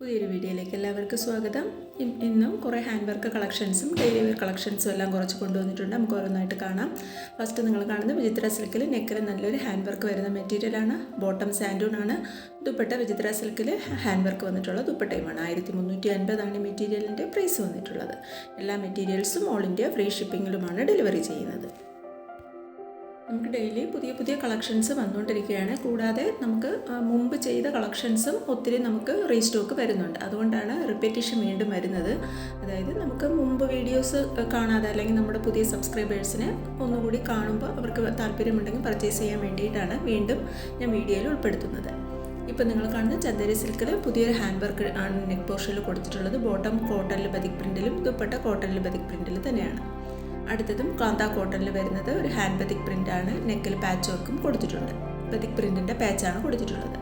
പുതിയൊരു വീഡിയോയിലേക്ക് എല്ലാവർക്കും സ്വാഗതം. ഇന്നും കുറേ ഹാൻഡ് വർക്ക് കളക്ഷൻസും ഡെയിലി വെയർ കളക്ഷൻസും എല്ലാം കുറച്ച് കൊണ്ടുവന്നിട്ടുണ്ട്. നമുക്ക് ഓരോന്നായിട്ട് കാണാം. ഫസ്റ്റ് നിങ്ങൾ കാണുന്നത് വിചിത്ര സിൽക്കിൽ നെക്കിൽ നല്ലൊരു ഹാൻഡ് വർക്ക് വരുന്ന മെറ്റീരിയലാണ് ബോട്ടം സാൻഡൂൺ ആണ്. ദുപ്പട്ട വിചിത്ര സിൽക്കിൽ ഹാൻഡ് വർക്ക് വന്നിട്ടുള്ള ദുപ്പട്ടയുമാണ്. ആയിരത്തി മുന്നൂറ്റി അൻപതാണ് മെറ്റീരിയലിന്റെ പ്രൈസ് വന്നിട്ടുള്ളത്. എല്ലാ മെറ്റീരിയൽസും ഓൾ ഇന്ത്യ ഫ്രീ ഷിപ്പിങ്ങിലുമാണ് ഡെലിവറി ചെയ്യുന്നത്. നമുക്ക് ഡെയിലി പുതിയ പുതിയ കളക്ഷൻസ് വന്നുകൊണ്ടിരിക്കുകയാണ്. കൂടാതെ നമുക്ക് മുമ്പ് ചെയ്ത കളക്ഷൻസും ഒത്തിരി നമുക്ക് റീസ്റ്റോക്ക് വരുന്നുണ്ട്. അതുകൊണ്ടാണ് റിപ്പീറ്റേഷൻ വീണ്ടും വരുന്നത്. അതായത് നമുക്ക് മുമ്പ് വീഡിയോസ് കാണാതെ അല്ലെങ്കിൽ നമ്മുടെ പുതിയ സബ്സ്ക്രൈബേഴ്സിന് ഒന്നുകൂടി കാണുമ്പോൾ അവർക്ക് താല്പര്യമുണ്ടെങ്കിൽ പർച്ചേസ് ചെയ്യാൻ വേണ്ടിയിട്ടാണ് വീണ്ടും ഞാൻ വീഡിയോയിൽ ഉൾപ്പെടുത്തുന്നത്. ഇപ്പം നിങ്ങൾ കാണുന്ന ചന്ദേരി സിൽക്കിൽ പുതിയൊരു ഹാൻഡ് വർക്ക് ആണ് നെക്ക് പോർഷനിൽ കൊടുത്തിട്ടുള്ളത്. ബോട്ടം കോട്ടണിൽ ബതിക് പ്രിന്റിലും ദുപ്പട്ട കോട്ടണിൽ ബതിക് പ്രിന്റിൽ തന്നെയാണ്. അടുത്തതും കാന്ത കോട്ടണിൽ വരുന്നത് ഒരു ഹാൻഡ് പതിക് പ്രിന്റ് ആണ് നെക്കിൽ പാച്ച് വർക്കും കൊടുത്തിട്ടുണ്ട്. ബതിക് പ്രിന്റിന്റെ പാച്ചാണ് കൊടുത്തിട്ടുള്ളത്.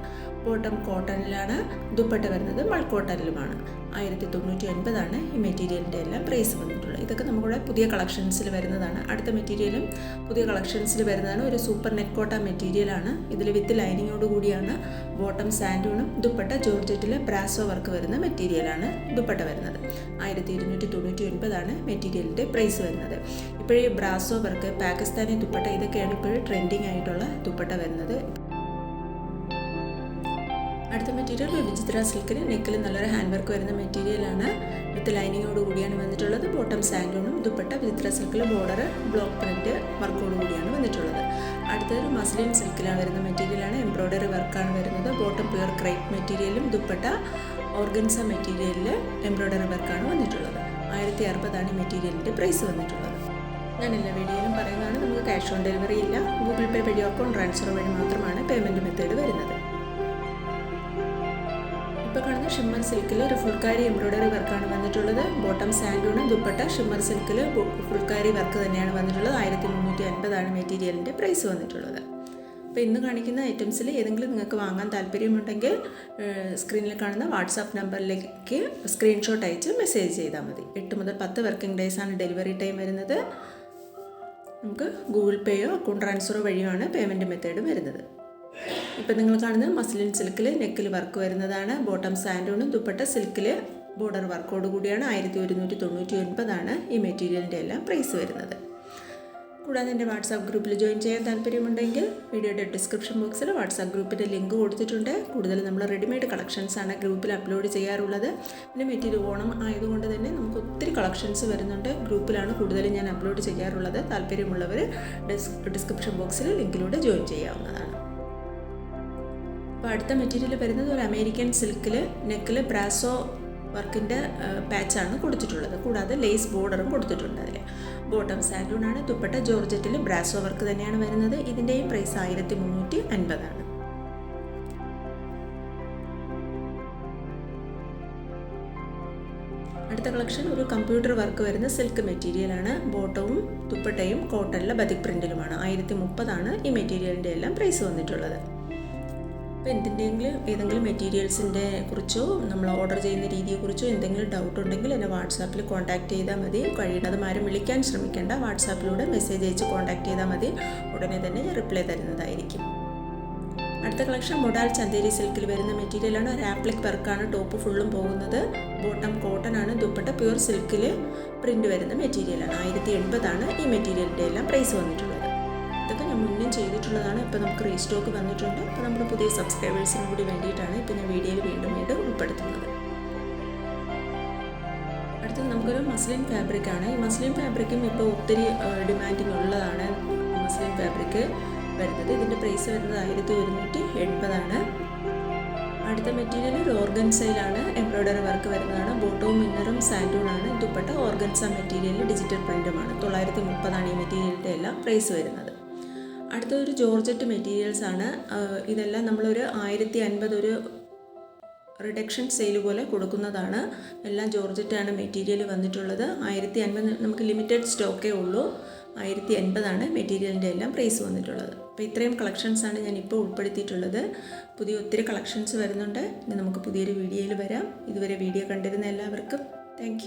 ബോട്ടം കോട്ടണിലാണ് ദുപ്പട്ട വരുന്നത്. മൾക്കോട്ടണിലുമാണ് ആയിരത്തി തൊണ്ണൂറ്റി ഒൻപതാണ് ഈ മെറ്റീരിയലിന്റെ എല്ലാം പ്രൈസ് വന്നിട്ടുള്ളത്. ഇതൊക്കെ നമ്മുടെ പുതിയ കളക്ഷൻസിൽ വരുന്നതാണ്. അടുത്ത മെറ്റീരിയലും പുതിയ കളക്ഷൻസിൽ വരുന്നതാണ്. ഒരു സൂപ്പർ നെറ്റ് കോട്ട മെറ്റീരിയലാണ്. ഇതിൽ വിത്ത് ലൈനിങ്ങോട് കൂടിയാണ് ബോട്ടം സാൻഡൂണും ദുപ്പട്ട ജോർജറ്റിൽ ബ്രാസോ വർക്ക് വരുന്ന മെറ്റീരിയലാണ് ദുപ്പട്ട വരുന്നത്. ആയിരത്തി ഇരുന്നൂറ്റി തൊണ്ണൂറ്റി ഒൻപതാണ് മെറ്റീരിയലിന്റെ പ്രൈസ് വരുന്നത്. ഇപ്പോഴീ ബ്രാസോ വർക്ക് പാകിസ്ഥാനി ദുപ്പട്ട ഇതൊക്കെയാണ് ഇപ്പോഴും ട്രെൻഡിങ് ആയിട്ടുള്ള ദുപ്പട്ട വരുന്നത്. അടുത്ത മെറ്റീരിയൽ വിചിത്ര സിൽക്കിന് നെക്കിൽ നല്ലൊരു ഹാൻഡ് വർക്ക് വരുന്ന മെറ്റീരിയലാണ് വിത്ത് ലൈനിങ്ങോട് കൂടിയാണ് വന്നിട്ടുള്ളത് ബോട്ടം സാൻഡൂണും ദുപ്പട്ട വിചിത്ര സിൽക്കിൽ ബോർഡർ ബ്ലോക്ക് പ്രിന്റ് വർക്കോട് കൂടിയാണ് വന്നിട്ടുള്ളത് അടുത്തത് മസ്ലിൻ സിൽക്കിലാണ് വരുന്ന മെറ്റീരിയലാണ് എംബ്രോയ്ഡറി വർക്കാണ് വരുന്നത് ബോട്ടം പ്യുവർ ക്രൈപ്പ് മെറ്റീരിയലും ദുപ്പട്ട ഓർഗൻസ മെറ്റീരിയലിൽ എംബ്രോയ്ഡറി വർക്കാണ് വന്നിട്ടുള്ളത് ആയിരത്തി അറുപതാണ് ഈ മെറ്റീരിയലിന്റെ പ്രൈസ് വന്നിട്ടുള്ളത് ഞാൻ എല്ലാ വീഡിയോയിലും പറയുന്നതാണ് നമുക്ക് ക്യാഷ് ഓൺ ഡെലിവറി ഇല്ല ഗൂഗിൾ പേ വഴിയോ അക്കൗണ്ട് ട്രാൻസ്ഫർ വഴി മാത്രമാണ് പേയ്മെന്റ് മെത്തേഡ് വരുന്നത് ഇപ്പോൾ കാണുന്ന ഷിമ്മർ സിൽക്കിൽ ഒരു ഫുൾക്കാരി എംബ്രോയ്ഡറി വർക്കാണ് വന്നിട്ടുള്ളത്. ബോട്ടം സാൻഡൂണ് ദുപ്പട്ട ഷിമ്മർ സിൽക്കിൽ ഫുൾക്കാരി വർക്ക് തന്നെയാണ് വന്നിട്ടുള്ളത്. ആയിരത്തി മുന്നൂറ്റി അൻപതാണ് മെറ്റീരിയലിന്റെ പ്രൈസ് വന്നിട്ടുള്ളത്. അപ്പോൾ ഇന്ന് കാണിക്കുന്ന ഐറ്റംസിൽ ഏതെങ്കിലും നിങ്ങൾക്ക് വാങ്ങാൻ താല്പര്യമുണ്ടെങ്കിൽ സ്ക്രീനിൽ കാണുന്ന വാട്സാപ്പ് നമ്പറിലേക്ക് സ്ക്രീൻഷോട്ട് അയച്ച് മെസ്സേജ് ചെയ്താൽ മതി. എട്ട് മുതൽ പത്ത് വർക്കിംഗ് ഡേയ്സാണ് ഡെലിവറി ടൈം വരുന്നത്. നമുക്ക് ഗൂഗിൾ പേയോ അക്കൗണ്ട് ട്രാൻസ്ഫറോ വഴിയാണ് പേയ്മെന്റ് മെത്തേഡ് വരുന്നത്. ഇപ്പം നിങ്ങൾ കാണുന്നത് മസ്ലിൻ സിൽക്കിൽ നെക്കിൽ വർക്ക് വരുന്നതാണ്. ബോട്ടം സാൻഡൂണും ദുപ്പട്ട സിൽക്കിൽ ബോർഡർ വർക്കോട് കൂടിയാണ് ആയിരത്തി ഒരുന്നൂറ്റി തൊണ്ണൂറ്റി ഒൻപതാണ് ഈ മെറ്റീരിയലിന്റെ എല്ലാം പ്രൈസ് വരുന്നത്. കൂടാതെ എന്റെ വാട്സാപ്പ് ഗ്രൂപ്പിൽ ജോയിൻ ചെയ്യാൻ താല്പര്യമുണ്ടെങ്കിൽ വീഡിയോയുടെ ഡിസ്ക്രിപ്ഷൻ ബോക്സിൽ വാട്സാപ്പ് ഗ്രൂപ്പിന്റെ ലിങ്ക് കൊടുത്തിട്ടുണ്ട്. കൂടുതൽ നമ്മൾ റെഡിമെയ്ഡ് കളക്ഷൻസാണ് ഗ്രൂപ്പിൽ അപ്ലോഡ് ചെയ്യാറുള്ളത്. പിന്നെ മെറ്റീരിയൽ ഓണം ആയതുകൊണ്ട് തന്നെ നമുക്ക് ഒത്തിരി കളക്ഷൻസ് വരുന്നുണ്ട്. ഗ്രൂപ്പിലാണ് കൂടുതലും ഞാൻ അപ്ലോഡ് ചെയ്യാറുള്ളത്. താല്പര്യമുള്ളവർ ഡിസ്ക്രിപ്ഷൻ ബോക്സിൽ ലിങ്കിലൂടെ ജോയിൻ ചെയ്യാവുന്നതാണ്. അപ്പോൾ അടുത്ത മെറ്റീരിയൽ വരുന്നത് ഒരു അമേരിക്കൻ സിൽക്കിൽ നെക്കിൽ ബ്രാസോ വർക്കിന്റെ പാച്ചാണ് കൊടുത്തിട്ടുള്ളത്. കൂടാതെ ലേസ് ബോർഡറും കൊടുത്തിട്ടുണ്ട് അതിൽ ബോട്ടം സാലൂണാണ് തുപ്പട്ട ജോർജറ്റിൽ ബ്രാസോ വർക്ക് തന്നെയാണ് വരുന്നത്. ഇതിന്റെയും പ്രൈസ് ആയിരത്തി മുന്നൂറ്റി അൻപതാണ് അടുത്ത കളക്ഷൻ ഒരു കമ്പ്യൂട്ടർ വർക്ക് വരുന്ന സിൽക്ക് മെറ്റീരിയലാണ് ബോട്ടവും തുപ്പട്ടയും കോട്ടണിലെ ബതിക് പ്രിന്റിലുമാണ് ആയിരത്തി മുപ്പതാണ് ഈ മെറ്റീരിയലിന്റെ എല്ലാം പ്രൈസ് വന്നിട്ടുള്ളത്. അപ്പോൾ എന്തിന്റെങ്കിലും ഏതെങ്കിലും മെറ്റീരിയൽസിന്റെ കുറിച്ചോ നമ്മൾ ഓർഡർ ചെയ്യുന്ന രീതിയെക്കുറിച്ചോ എന്തെങ്കിലും ഡൗട്ട് ഉണ്ടെങ്കിൽ എന്നെ വാട്സാപ്പിൽ കോൺടാക്ട് ചെയ്താൽ മതി. കഴിയുന്നതും ആരും വിളിക്കാൻ ശ്രമിക്കേണ്ട. വാട്സാപ്പിലൂടെ മെസ്സേജ് അയച്ച് കോൺടാക്ട് ചെയ്താൽ മതി. ഉടനെ തന്നെ ഞാൻ റിപ്ലൈ തരുന്നതായിരിക്കും. അടുത്ത കളക്ഷൻ മൊഡാൽ ചന്തേരി സിൽക്കിൽ വരുന്ന മെറ്റീരിയലാണ് ഒരു ആപ്ലിക് വർക്കാണ് ടോപ്പ് ഫുള്ളും പോകുന്നത്. ബോട്ടം കോട്ടൺ ആണ്. ദുപ്പട്ട പ്യൂർ സിൽക്കിൽ പ്രിന്റ് വരുന്ന മെറ്റീരിയലാണ് ആയിരത്തി എൺപതാണ് ഈ മെറ്റീരിയലിന്റെ എല്ലാം പ്രൈസ് വന്നിട്ടുള്ളത്. ഇതൊക്കെ ഞാൻ മുന്നേ ചെയ്തിട്ടുള്ളതാണ്. ഇപ്പോൾ നമുക്ക് റീസ്റ്റോക്ക് വന്നിട്ടുണ്ട്. അപ്പോൾ നമ്മുടെ പുതിയ സബ്സ്ക്രൈബേഴ്സിനും കൂടി വേണ്ടിയിട്ടാണ് ഇപ്പോൾ ഞാൻ വീഡിയോയിൽ വീണ്ടും വീണ്ടും ഉൾപ്പെടുത്തുന്നത്. അടുത്തത് നമുക്കൊരു മസ്ലിൻ ഫാബ്രിക് ആണ്. ഈ മസ്ലിൻ ഫാബ്രിക്കും ഇപ്പോൾ ഒത്തിരി ഡിമാൻഡിങ് ഉള്ളതാണ് മസ്ലിൻ ഫാബ്രിക് വരുന്നത്. ഇതിന്റെ പ്രൈസ് വരുന്നത് ആയിരത്തി ഒരുന്നൂറ്റി എൺപതാണ് അടുത്ത മെറ്റീരിയൽ ഓർഗൻസയിലാണ് എംബ്രോയ്ഡറി വർക്ക് വരുന്നതാണ്. ബോട്ടവും ഇന്നറും സാൻഡൂണാണ് ദുപ്പട്ട ഓർഗൻസ മെറ്റീരിയൽ ഡിജിറ്റൽ പ്രിന്റുമാണ് തൊള്ളായിരത്തി മുപ്പതാണ് ഈ മെറ്റീരിയലിന്റെ എല്ലാം പ്രൈസ് വരുന്നത്. അടുത്തൊരു ജോർജറ്റ് മെറ്റീരിയൽസ് ആണ്. ഇതെല്ലാം നമ്മളൊരു ആയിരത്തി അൻപത് ഒരു റിഡക്ഷൻ സെയിൽ പോലെ കൊടുക്കുന്നതാണ്. എല്ലാം ജോർജറ്റാണ് മെറ്റീരിയൽ വന്നിട്ടുള്ളത്. ആയിരത്തി അൻപത് നമുക്ക് ലിമിറ്റഡ് സ്റ്റോക്കേ ഉള്ളൂ. ആയിരത്തി അൻപതാണ് മെറ്റീരിയലിന്റെ എല്ലാം പ്രൈസ് വന്നിട്ടുള്ളത്. അപ്പോൾ ഇത്രയും കളക്ഷൻസാണ് ഞാൻ ഇപ്പോൾ ഉൾപ്പെടുത്തിയിട്ടുള്ളത്. പുതിയ ഒത്തിരി കളക്ഷൻസ് വരുന്നുണ്ട്. ഇനി നമുക്ക് പുതിയൊരു വീഡിയോയിൽ വരാം. ഇതുവരെ വീഡിയോ കണ്ടിരുന്ന എല്ലാവർക്കും താങ്ക്